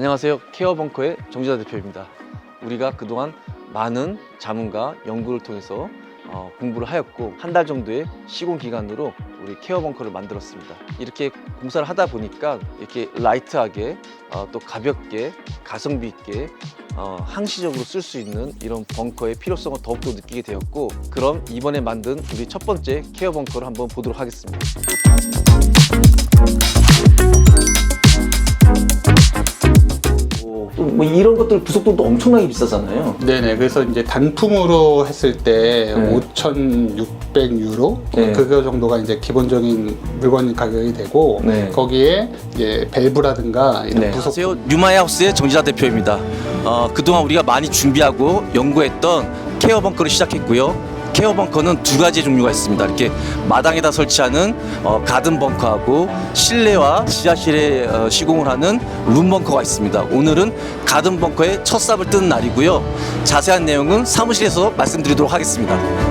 안녕하세요. 케어벙커의 정지자 대표입니다. 우리가 그동안 많은 자문과 연구를 통해서 어, 공부를 하였고 한 달 정도의 시공 기간으로 우리 케어 벙커를 만들었습니다. 이렇게 공사를 하다 보니까 이렇게 라이트하게 어, 또 가볍게 가성비 있게 어, 항시적으로 쓸 수 있는 이런 벙커의 필요성을 더욱더 느끼게 되었고 그럼 이번에 만든 우리 첫 번째 케어 벙커를 한번 보도록 하겠습니다. 뭐 이런 것들 부속도도 엄청나게 비싸잖아요. 네네. 그래서 이제 단품으로 했을 때 네. 5,600유로 네. 그거 정도가 이제 기본적인 물건 가격이 되고 네. 거기에 이제 밸브라든가 이런 부속 안녕하세요. 뉴마이하우스의 정지자 대표입니다. 어, 그동안 우리가 많이 준비하고 연구했던 케어 벙커를 시작했고요. 케어 벙커는 두 가지 종류가 있습니다. 이렇게 마당에다 설치하는 어, 가든 벙커하고 실내와 지하실에 어, 시공을 하는 룸 벙커가 있습니다. 오늘은 가든 벙커의 첫 삽을 뜬 날이고요. 자세한 내용은 사무실에서 말씀드리도록 하겠습니다.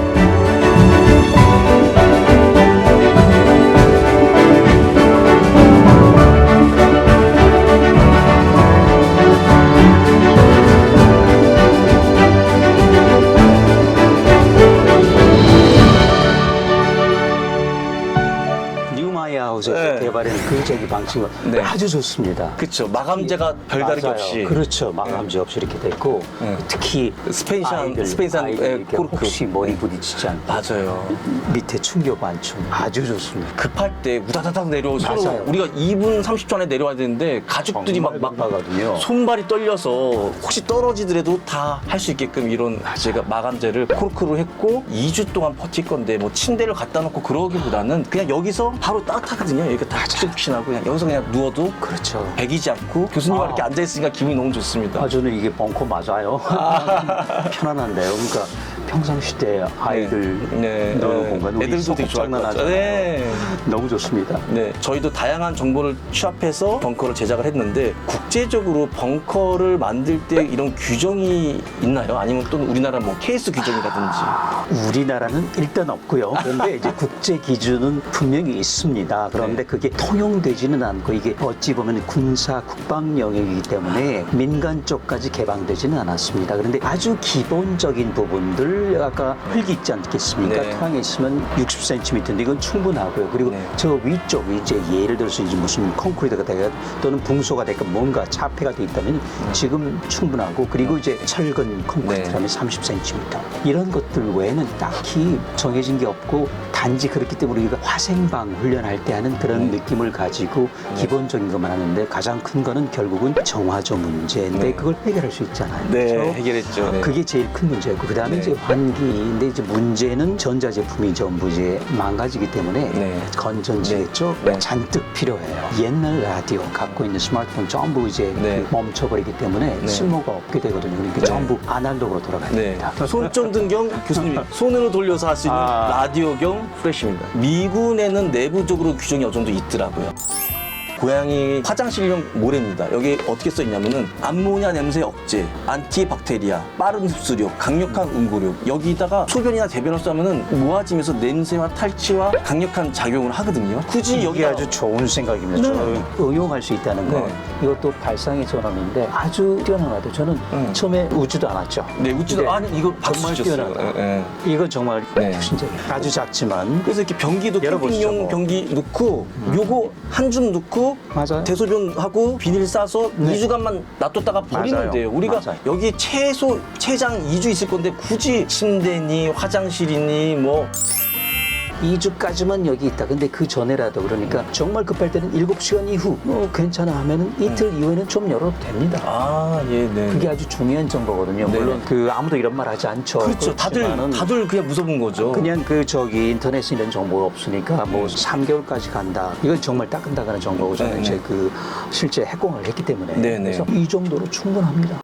개발한 그 저기 방식은 네. 아주 좋습니다. 그렇죠. 마감재가 별다르게 맞아요. 없이 그렇죠. 마감재 없이 이렇게 됐고 네. 특히 스페인산- 스페인산, 아이들 예, 코르크. 혹시 머리 부딪히지 않고 맞아요. 밑에 충격 완충 아주 좋습니다. 급할 때 우다다닥 맞아요. 우리가 2분 30초 안에 내려와야 되는데 가족들이 막, 막 막막하거든요. 손발이 떨려서 혹시 떨어지더라도 다 할 수 있게끔 이런 제가 마감재를 코르크로 했고 2주 동안 버틸 건데 뭐 침대를 갖다 놓고 그러기보다는 그냥 여기서 바로 따뜻하거든요. 여기가 다 푹신하고 그냥 여기서 그냥 누워도 그렇죠. 배기지 않고 교수님 아. 이렇게 앉아 있으니까 기분이 너무 좋습니다. 아, 저는 이게 벙커 맞아요. 편안한데요. 그러니까 평상시대 아이들 네, 노는 네. 공간 우리 애들도 되게 좋아할 것 같아요. 장난하잖아요. 네. 너무 좋습니다. 네, 저희도 다양한 정보를 취합해서 벙커를 제작을 했는데 국제적으로 벙커를 만들 때 이런 규정이 있나요? 아니면 또 우리나라 뭐 케이스 규정이라든지? 우리나라는 일단 없고요. 그런데 이제 국제 기준은 분명히 있습니다. 그런데 네. 그게 통용되지는 않고 이게 어찌 보면 군사 국방 영역이기 때문에 민간 쪽까지 개방되지는 않았습니다. 그런데 아주 기본적인 부분들 아까 흙이 있지 않겠습니까? 네. 토양에 있으면 60cm인데 이건 충분하고요. 그리고 네. 저 위쪽 이제 예를 들어서 이제 무슨 콘크리트가 되건 또는 붕소가 되건 뭔가 차폐가 돼 있다면 지금 충분하고 그리고 이제 철근 콘크리트라면 30cm 이런 것들 외에는 딱히 정해진 게 없고 단지 그렇기 때문에 우리가 화생방 훈련할 때 하는 그런 네. 느낌을 가지고 기본적인 것만 하는데 가장 큰 거는 결국은 정화조 문제인데 네. 그걸 해결할 수 있잖아요. 네, 그렇죠? 해결했죠. 네. 그게 제일 큰 문제고 그 다음에 네. 이제 환기인데 이제 문제는 전자 제품이 전부 이제 망가지기 때문에 네. 건전지겠죠 네. 네. 잔뜩 필요해요 옛날 라디오 갖고 있는 스마트폰 전부 이제 네. 그 멈춰버리기 때문에 네. 쓸모가 없게 되거든요 그러니까 네. 전부 아날로그로 돌아가야 네. 됩니다 손전등 겸 교수님 손으로 돌려서 할 수 있는 아. 라디오 겸 프레쉬입니다. 미군에는 내부적으로 규정이 어느 정도 있더라고요. 고양이 화장실용 모래입니다. 여기 어떻게 써 있냐면은 암모니아 냄새 억제, 안티박테리아, 빠른 흡수력, 강력한 응고력. 여기다가 소변이나 대변을 싸면은 모아지면서 냄새와 탈취와 강력한 작용을 하거든요. 굳이 이게 여기 아주 좋은 생각입니다. 네. 저는 응용할 수 있다는 거. 네. 이것도 발상의 전환인데 아주 뛰어나가도 저는 음. 처음에 웃지도 않았죠. 네, 웃지도 네. 아니 이거 정말. 뛰어나다. 예, 예. 이건 정말 네. 혁신적이에요. 아주 작지만 그래서 이렇게 변기도 열어보시죠, 캠핑용 뭐. 변기 넣고 요거 한 줌 넣고 맞아요. 대소변하고 비닐 싸서 네. 이 2주간만 놔뒀다가 버리면 맞아요. 돼요. 우리가 맞아요. 여기 최소 최장 2주 있을 건데 굳이 침대니 화장실이니 뭐 2주까지만 여기 있다. 근데 그 전에라도 그러니까 정말 급할 때는 7시간 이후 뭐 괜찮아 하면은 이틀 이후에는 좀 열어도 됩니다. 아, 예, 네. 그게 아주 중요한 정보거든요. 네. 물론 그 아무도 이런 말 하지 않죠. 그렇죠. 다들 그렇지만은 다들 그냥 무서운 거죠. 그냥 그 저기 인터넷에 이런 정보가 없으니까 뭐 3개월까지 간다. 이건 정말 따끈따끈한 정보고 저는 네, 이제 네. 그 실제 해공을 했기 때문에 네, 네. 그래서 이 정도로 충분합니다.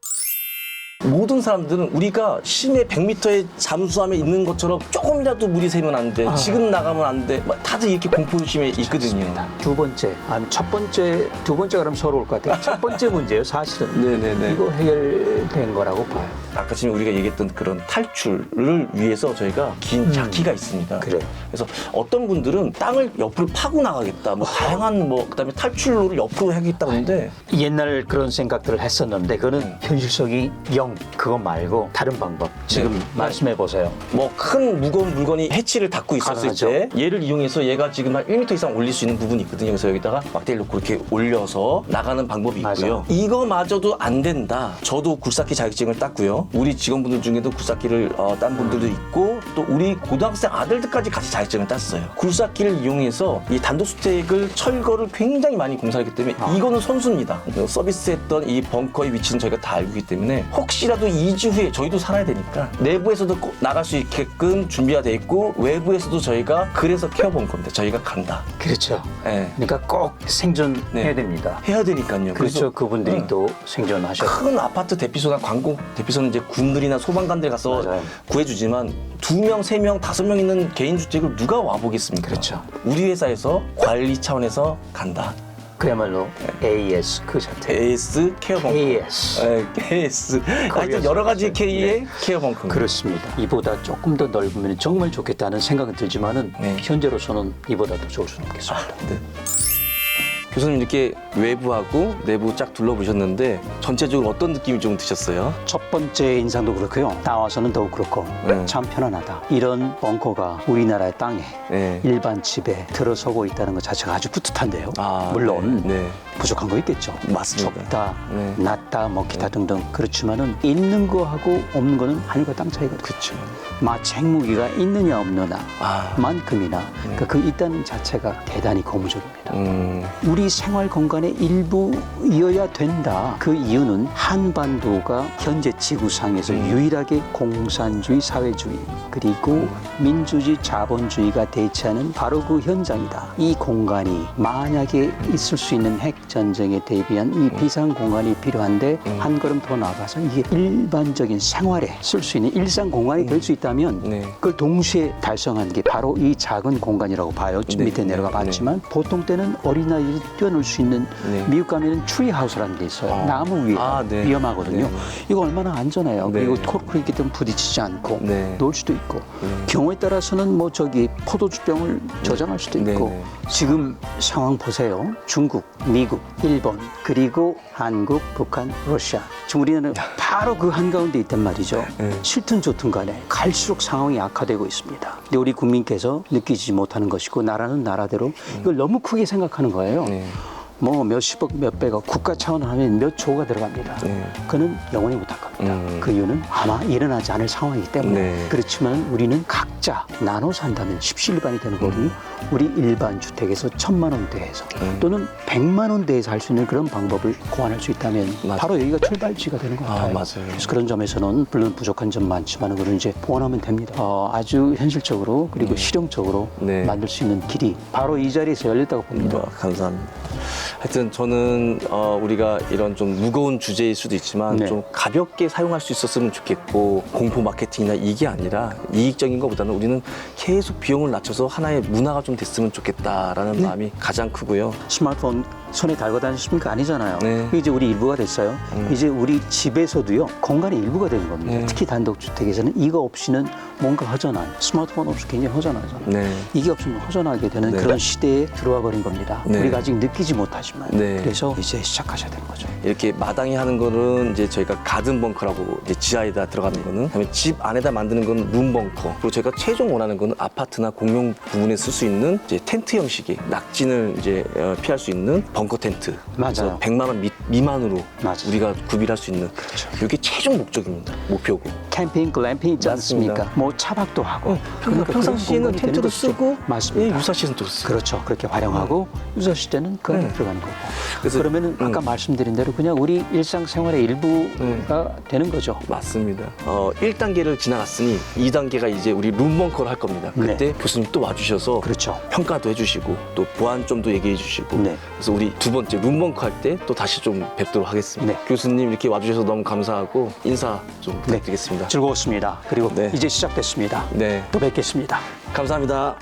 모든 사람들은 우리가 심해 100m의 잠수함에 있는 것처럼 조금이라도 물이 새면 안 돼. 지금 나가면 안 돼. 막 다들 이렇게 공포심에 있거든요. 두 번째, 아니 첫 번째, 두 번째가 그럼 올것 같아요. 첫 번째 문제예요, 사실은. 네네네. 이거 해결된 거라고 봐요. 아까 지금 우리가 얘기했던 그런 탈출을 위해서 저희가 긴 자키가 있습니다. 그래요. 그래서 어떤 분들은 땅을 옆으로 파고 나가겠다. 뭐 다양한 뭐 그다음에 탈출로를 옆으로 하겠다 그러는데 옛날 그런 생각들을 했었는데 그거는 현실성이 영 그거 말고 다른 방법 지금 네. 말씀해 보세요. 뭐 큰 무거운 물건이 해치를 닫고 있었을 가능하죠. 때 얘를 이용해서 얘가 지금 한 1m 이상 올릴 수 있는 부분이 있거든요. 그래서 여기다가 막대를 놓고 이렇게 올려서 나가는 방법이 있고요. 맞아. 이거마저도 안 된다. 저도 굴삭기 자격증을 땄고요. 우리 직원분들 중에도 굴삭기를 어, 딴 분들도 있고 또 우리 고등학생 아들들까지 같이 자격증을 땄어요. 굴삭기를 이용해서 이 단도수택을 철거를 굉장히 많이 공사했기 때문에 아. 이거는 선수입니다. 서비스했던 이 벙커의 위치는 저희가 다 알고 있기 때문에 혹시라도 2주 후에 저희도 살아야 되니까 내부에서도 꼭 나갈 수 있게끔 준비가 돼 있고 외부에서도 저희가 그래서 케어 벙커입니다. 저희가 간다. 그렇죠. 예. 그러니까 꼭 생존해야 네. 됩니다. 해야 되니까요. 그렇죠. 그분들이 응. 또 생존하셨. 큰 아파트 대피소나 광고 대피소는 이제 군들이나 소방관들 가서 맞아요. 구해주지만 두 명, 세 명, 다섯 명 있는 개인 주택을 누가 와 보겠습니까? 그렇죠. 우리 회사에서 관리 차원에서 간다. 그야말로 AS 그 자체. AS 케어 벙커. AS. 네, AS. 하여튼 여러 가지 K의 케어 벙커. 그렇습니다. 이보다 조금 더 넓으면 정말 좋겠다는 생각은 들지만은 네. 현재로서는 이보다 더 좋을 수는 없겠습니다. 네. 교수님 이렇게 외부하고 내부 쫙 둘러보셨는데 전체적으로 어떤 느낌이 좀 드셨어요? 첫 번째 인상도 그렇고요. 나와서는 더욱 그렇고 네. 참 편안하다. 이런 벙커가 우리나라의 땅에 네. 일반 집에 들어서고 있다는 것 자체가 아주 뿌듯한데요. 아, 물론 네. 네. 부족한 거 있겠죠. 맞습니다. 좁다, 네. 낮다, 뭐 기타 등등. 그렇지만은 있는 거하고 없는 거는 하늘과 땅 차이거든요. 그렇죠. 마치 핵무기가 있느냐 없느냐 아. 만큼이나 그러니까 그 있다는 자체가 대단히 고무적입니다. 음. 우리 생활 공간의 일부이어야 된다. 그 이유는 한반도가 현재 지구상에서 음. 유일하게 공산주의 사회주의 그리고 민주주의 자본주의가 대치하는 바로 그 현장이다. 이 공간이 만약에 있을 수 있는 핵 전쟁에 대비한 이 비상 공간이 필요한데 음. 한 걸음 더 나가서 이게 일반적인 생활에 쓸 수 있는 일상 공간이 될 수 있다면 네. 그걸 동시에 달성한 게 바로 이 작은 공간이라고 봐요. 좀 네, 밑에 네, 내려가 봤지만 보통 때는 어린아이들이 뛰어놀 수 있는 네. 미국 가면은 트리하우스라는 게 있어요. 어. 나무 위에 아, 네. 위험하거든요. 네. 이거 얼마나 안전해요. 네. 그리고 코르크 있기 때문에 부딪히지 않고 네. 놀 수도 있고 네. 경우에 따라서는 뭐 저기 포도주병을 저장할 수도 네, 있고 네. 지금 상황 보세요. 중국, 미국, 일본 그리고 한국, 북한, 러시아. 지금 우리는 바로 그 한가운데 있단 말이죠. 네. 싫든 좋든 간에 갈수록 상황이 악화되고 있습니다. 근데 우리 국민께서 느끼지 못하는 것이고 나라는 나라대로 이걸 너무 크게 생각하는 거예요. 음. 네. Oh. 뭐 몇십억, 몇백억 국가 차원으로 하면 몇 조가 들어갑니다. 네. 그는 영원히 못할 겁니다. 음. 그 이유는 아마 일어나지 않을 상황이기 때문에 네. 그렇지만 우리는 각자 나눠 산다면 십시일반이 되는 거거든요. 음. 우리 일반 주택에서 천만 원대에서 또는 백만 원대에서 할 수 있는 그런 방법을 고안할 수 있다면 맞- 바로 여기가 출발지가 되는 것 아, 같아요. 맞아요. 그래서 그런 점에서는 물론 부족한 점 많지만 그걸 이제 보완하면 됩니다. 어, 아주 현실적으로 그리고 실용적으로 네. 만들 수 있는 길이 바로 이 자리에서 열렸다고 봅니다. 뭐, 감사합니다. 하여튼 저는 어, 우리가 이런 좀 무거운 주제일 수도 있지만 네. 좀 가볍게 사용할 수 있었으면 좋겠고 공포 마케팅이나 이게 아니라 이익적인 것보다는 우리는 계속 비용을 낮춰서 하나의 문화가 좀 됐으면 좋겠다라는 네. 마음이 가장 크고요. 스마트폰 손에 달고 다니십니까? 아니잖아요. 네. 이제 우리 일부가 됐어요. 음. 이제 우리 집에서도요, 공간의 일부가 되는 겁니다. 네. 특히 단독주택에서는 이거 없이는 뭔가 허전한, 스마트폰 없이 굉장히 허전하잖아요. 네. 이게 없으면 허전하게 되는 네. 그런 시대에 들어와 버린 겁니다. 네. 우리가 아직 느끼지 못하 지만. 네. 그래서 이제 시작하셔야 되는 거죠. 이렇게 마당에 하는 거는 이제 저희가 가든 벙커라고 이제 지하에다 들어가는 거는 그다음에 집 안에다 만드는 거는 룸 벙커 그리고 저희가 최종 원하는 거는 아파트나 공용 부분에 쓸 수 있는 이제 텐트 형식의 낙진을 이제 어, 피할 수 있는 벙커 텐트 맞아요. 100만 원 미, 미만으로 맞아요. 우리가 구비할 수 있는 그렇죠. 이게 최종 목적입니다 목표고 캠핑, 글램핑 있지 맞습니다. 않습니까? 뭐 차박도 하고. 어, 그러니까 평상시에는 텐트도. 쓰고 맞습니다. 예, 유사시에는 또 쓰고 그렇죠. 그렇게 활용하고 유사시 때는 그 안에 네. 들어가는 거고. 그래서- 그러면은 아까 음. 말씀드린 대로 그냥 우리 일상생활의 일부가 되는 거죠. 맞습니다. 어, 1단계를 지나갔으니 2단계가 이제 우리 룸벙커를 할 겁니다. 그때 교수님 또 와주셔서 그렇죠. 평가도 해주시고 또 보완점도 얘기해 주시고 네. 그래서 우리 두 번째 룸벙커 할 때 또 다시 좀 뵙도록 하겠습니다. 네. 교수님 이렇게 와주셔서 너무 감사하고 인사 좀 네. 부탁드리겠습니다. 즐거웠습니다. 그리고 네. 이제 시작됐습니다. 네, 또 뵙겠습니다. 감사합니다.